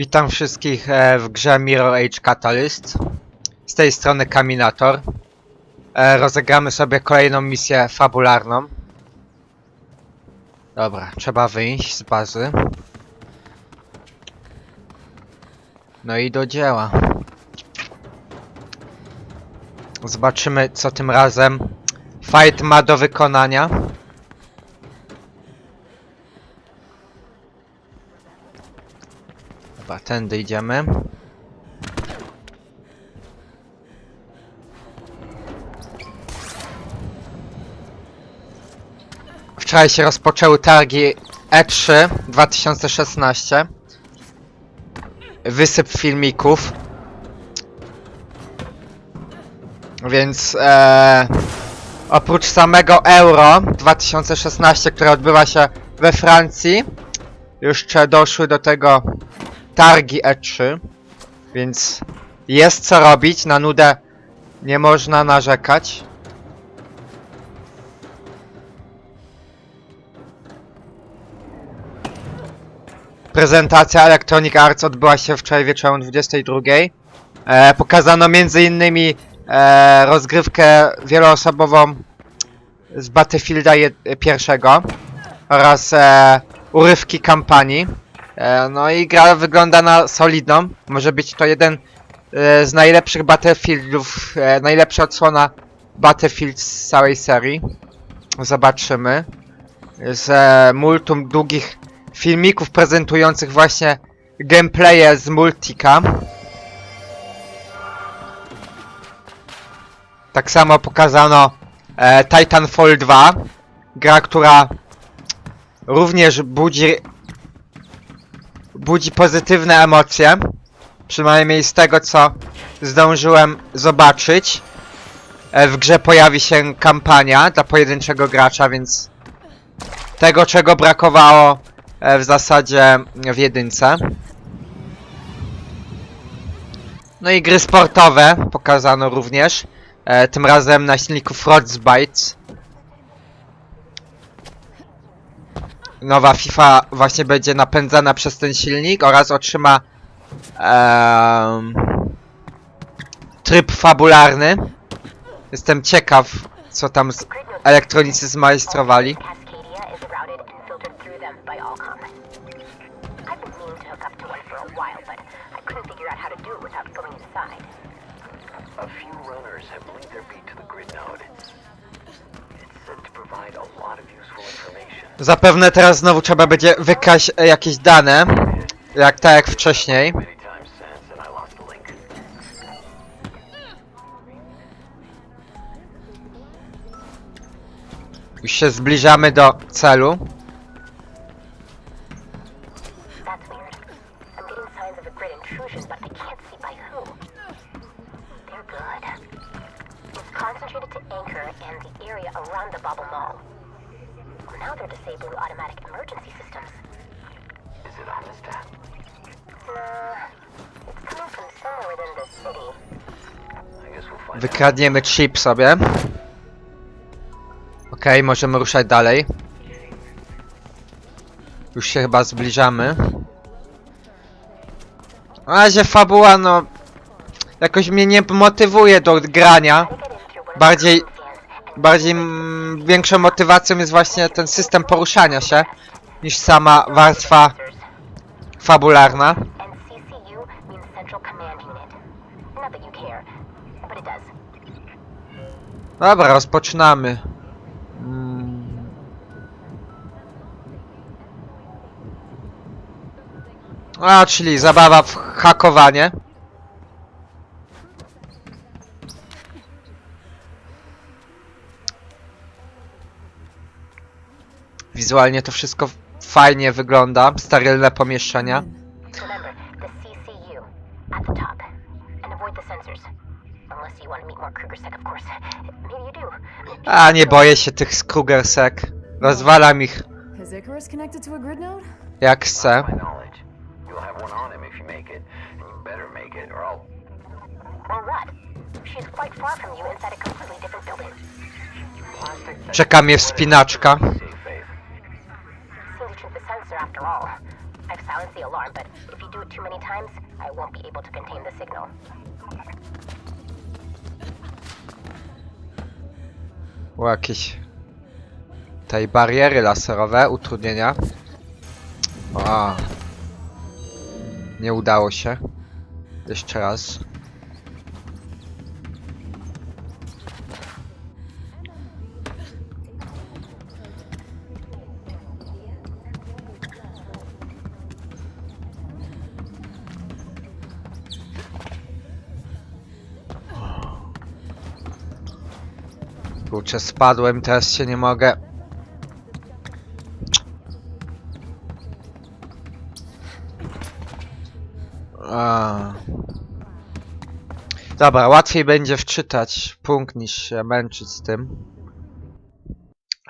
Witam wszystkich e, w grze Mirror Age Catalyst. Z tej strony Kaminator. E, Rozegramy sobie kolejną misję fabularną. Dobra, trzeba wyjść z bazy. No i do dzieła. Zobaczymy co tym razem fight ma do wykonania. Dobra, tędy idziemy. Wczoraj się rozpoczęły targi E3 2016. Wysyp filmików. Więc e, oprócz samego Euro 2016, które odbywa się we Francji, jeszcze doszły do tego targi E3, więc jest co robić, na nudę nie można narzekać. Prezentacja Electronic Arts odbyła się wczoraj wieczorem 22. E, pokazano innymi e, rozgrywkę wieloosobową z Battlefielda pierwszego oraz e, urywki kampanii. E, no i gra wygląda na solidną. Może być to jeden e, z najlepszych Battlefieldów, e, najlepsza odsłona Battlefield z całej serii. Zobaczymy. Z multum długich filmików prezentujących właśnie gameplaye z Multika. Tak samo pokazano e, Titanfall 2. Gra, która również budzi budzi pozytywne emocje. Przynajmniej z tego, co zdążyłem zobaczyć. E, W grze pojawi się kampania dla pojedynczego gracza, więc tego, czego brakowało e, w zasadzie w jedynce. No i gry sportowe pokazano również. E, Tym razem na silniku Frostbite. Nowa FIFA właśnie będzie napędzana przez ten silnik oraz otrzyma em, tryb fabularny. Jestem ciekaw, co tam elektronicy zmajstrowali. Zapewne teraz znowu trzeba będzie wykraść e, jakieś dane, jak tak jak wcześniej. Już się zbliżamy do celu. Wykradniemy chip sobie. Okej, możemy ruszać dalej. Już się chyba zbliżamy. Na razie fabuła, no... Jakoś mnie nie motywuje do grania. Bardziej... Bardziej mm, większą motywacją jest właśnie ten system poruszania się niż sama warstwa fabularna. Dobra, rozpoczynamy. Mm. A, czyli zabawa w hakowanie. Wizualnie to wszystko fajnie wygląda, sterylne pomieszczenia. A, nie boję się tych skrugersek. Rozwalam ich jak chcę. Czeka mnie wspinaczka. Safe, Faith. Seems to trip the sensor after all. I've silenced the alarm, but if you do it too many times, I won't be able to contain the signal. O, jakieś... Tej bariery laserowe, utrudnienia. O. Nie udało się. Jeszcze raz. Kurczę, spadłem, teraz się nie mogę. A. Dobra, łatwiej będzie wczytać punkt niż się męczyć z tym.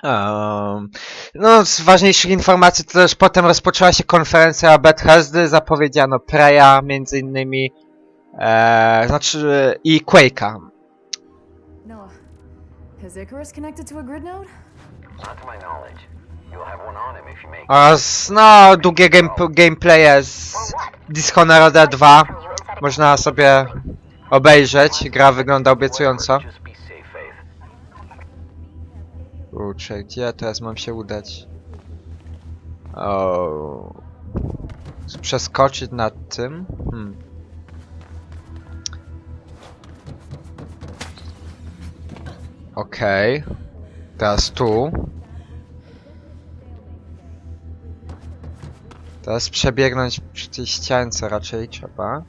Um, no, z ważniejszych informacji to też potem rozpoczęła się konferencja Bethesdy, zapowiedziano Preya między innymi, e, znaczy i Quake'a. Is Icarus connected to a grid node? Not to my knowledge. You'll have one on him if you make no, długie game, gameplaye z Or what? Dishonored 2 From you inside a można sobie obejrzeć. Gra wygląda obiecująco. Kurczę, gdzie ja teraz mam się udać? O. Przeskoczyć nad tym? Hmm. Okej. Teraz tu. Teraz przebiegnąć przy tej ściance raczej trzeba.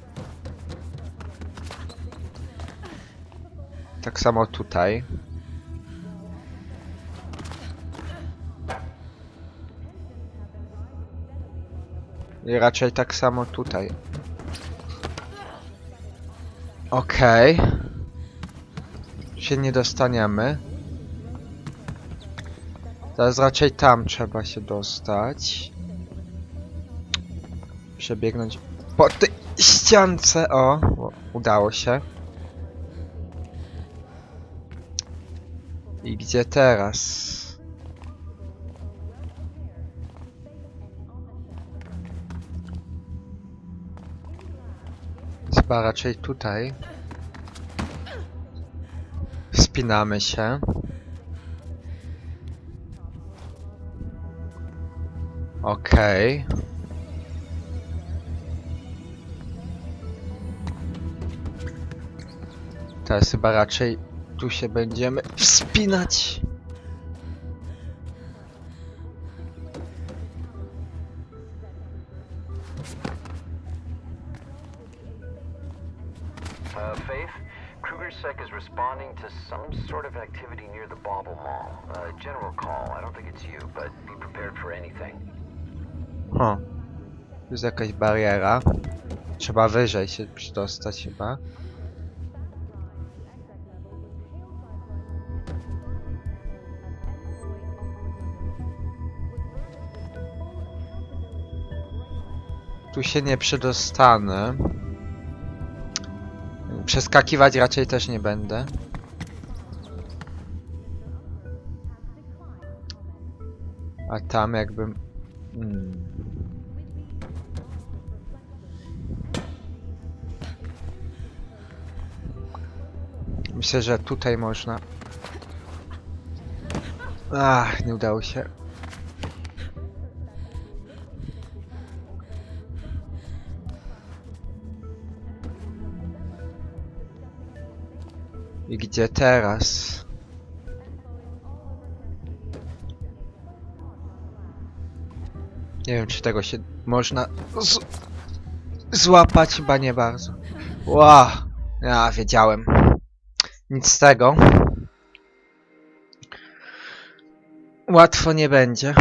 Tak samo tutaj. I raczej tak samo tutaj. Okej. Się nie dostaniemy. Teraz raczej tam trzeba się dostać. Przebiegnąć po tej ściance. O, udało się. I gdzie teraz? Chyba raczej tutaj. Wspinamy się. Okej. Teraz chyba raczej tu się będziemy wspinać. Some sort of activity near the Bauble Mall. Uh, general call. I don't think it's you, but be prepared for anything. Jest jakaś bariera. Trzeba wyżej się przydostać chyba. Tu się nie przedostanę. Przeskakiwać raczej też nie będę. A tam jakbym... Hmm. Myślę, że tutaj można... Ach, nie udało się. I gdzie teraz? Nie wiem, czy tego się można złapać, chyba nie bardzo. Ła, ja wiedziałem. Nic z tego. Łatwo nie będzie.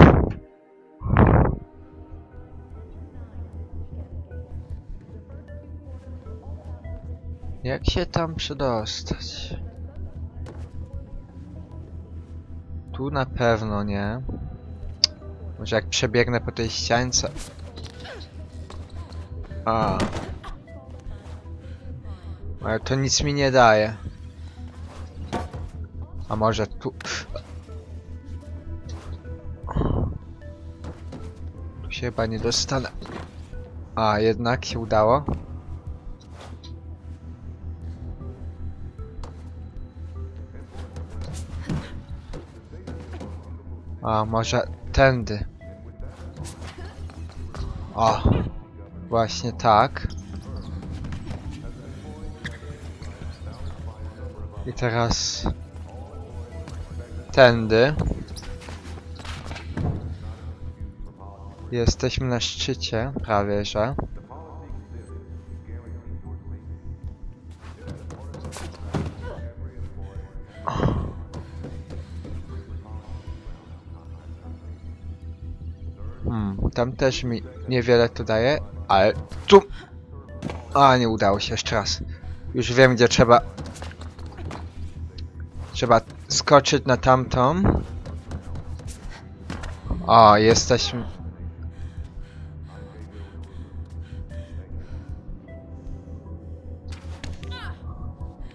Jak się tam przedostać? Tu na pewno nie. Może jak przebiegnę po tej ściance. A. Ale to nic mi nie daje. A może tu... Tu się chyba nie dostanę. A, jednak się udało. A, może tędy. O, właśnie tak. I teraz tędy. Jesteśmy na szczycie, prawie że. Tam też mi niewiele to daje, ale tu... A, nie udało się jeszcze raz. Już wiem, gdzie trzeba... Trzeba skoczyć na tamtą. O, jesteśmy...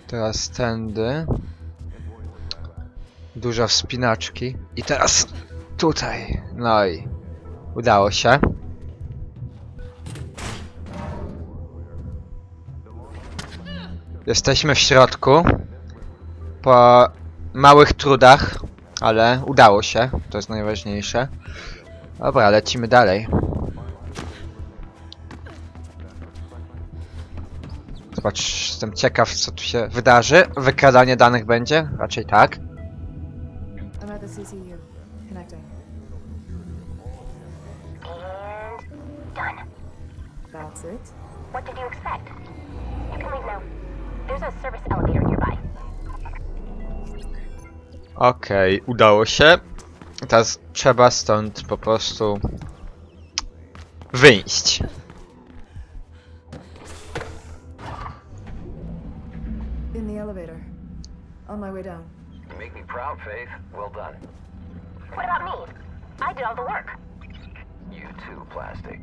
Teraz tędy. Dużo wspinaczki. I teraz tutaj. No i udało się. Jesteśmy w środku. Po małych trudach, ale udało się. To jest najważniejsze. Dobra, lecimy dalej. Zobacz, jestem ciekaw, co tu się wydarzy. Wykradanie danych będzie? Raczej tak. I'm at the CCU. Connecting. That's it? What did you expect? You can leave now. There's a service elevator nearby. Okej, udało się. Teraz trzeba stąd po prostu wyjść. In the elevator. On my way down. You make me proud, Faith. Well done. What about me? I did all the work. You too, Plastic.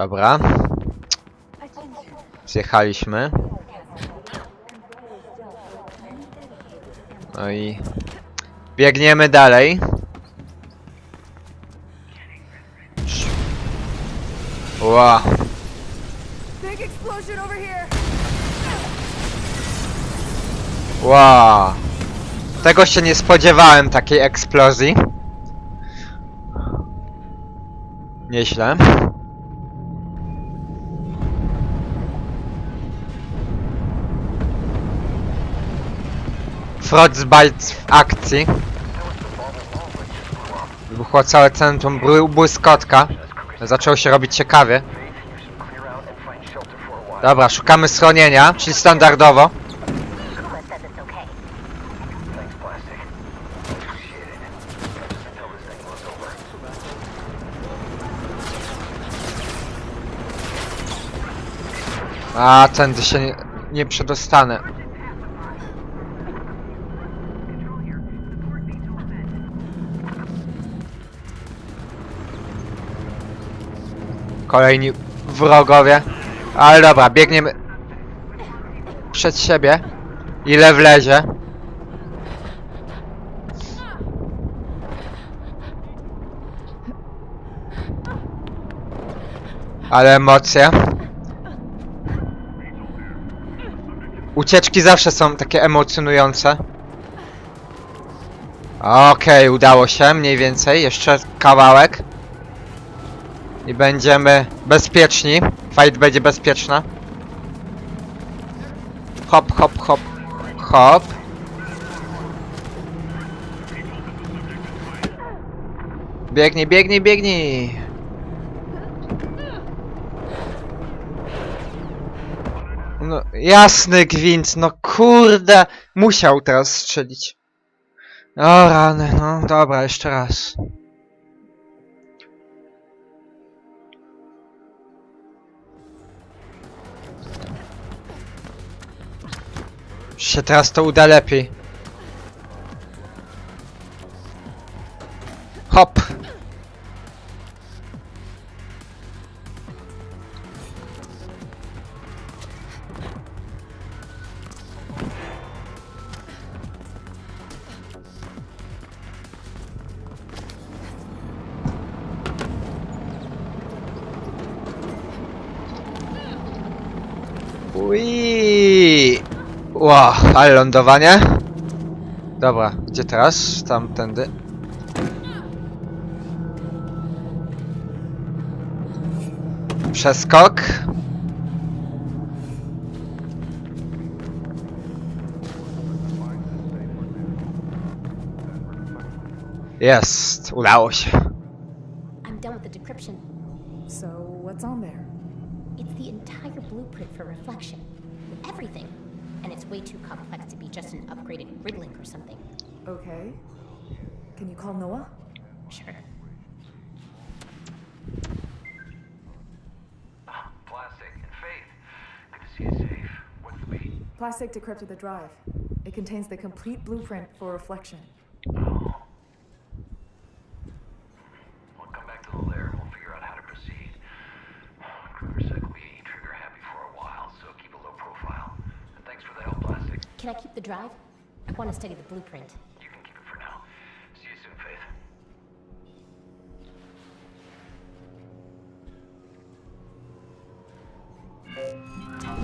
Dobra. Zjechaliśmy. No i biegniemy dalej. Ła, ła. Tego się nie spodziewałem, takiej eksplozji. Nieźle. Frostbite w akcji. Wybuchło całe centrum bły- błyskotka. Zaczęło się robić ciekawie. Dobra, szukamy schronienia, czyli standardowo. A, tędy się nie, nie przedostanę. Kolejni wrogowie. Ale dobra, biegniemy przed siebie. Ile wlezie. Ale emocje. Ucieczki zawsze są takie emocjonujące. Okej, udało się, mniej więcej. Jeszcze kawałek. I będziemy bezpieczni. Fight będzie bezpieczna. Hop, hop, hop, hop. Biegnij, biegnij, biegnij. No, jasny gwint, no kurde, musiał teraz strzelić. O rany, no dobra, jeszcze raz. Się teraz to uda lepiej. Hop. Ui. Ło, ale lądowanie. Dobra, gdzie teraz? Tamtędy. Przeskok. Jest, udało się. I'm done with the decryption. So, what's on there? It's the entire blueprint for reflection. Everything. And it's way too complex to be just an upgraded grid link or something. Okay. Can you call Noah? Sure. Plastic and Faith. Good to see you safe. What's the beat? Plastic decrypted the drive. It contains the complete blueprint for reflection. I keep the drive? I want to study the blueprint. You can keep it for now. See you soon, Faith.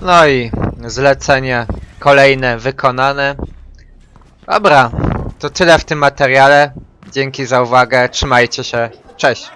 No i zlecenie kolejne wykonane. Dobra, to tyle w tym materiale. Dzięki za uwagę, trzymajcie się, cześć.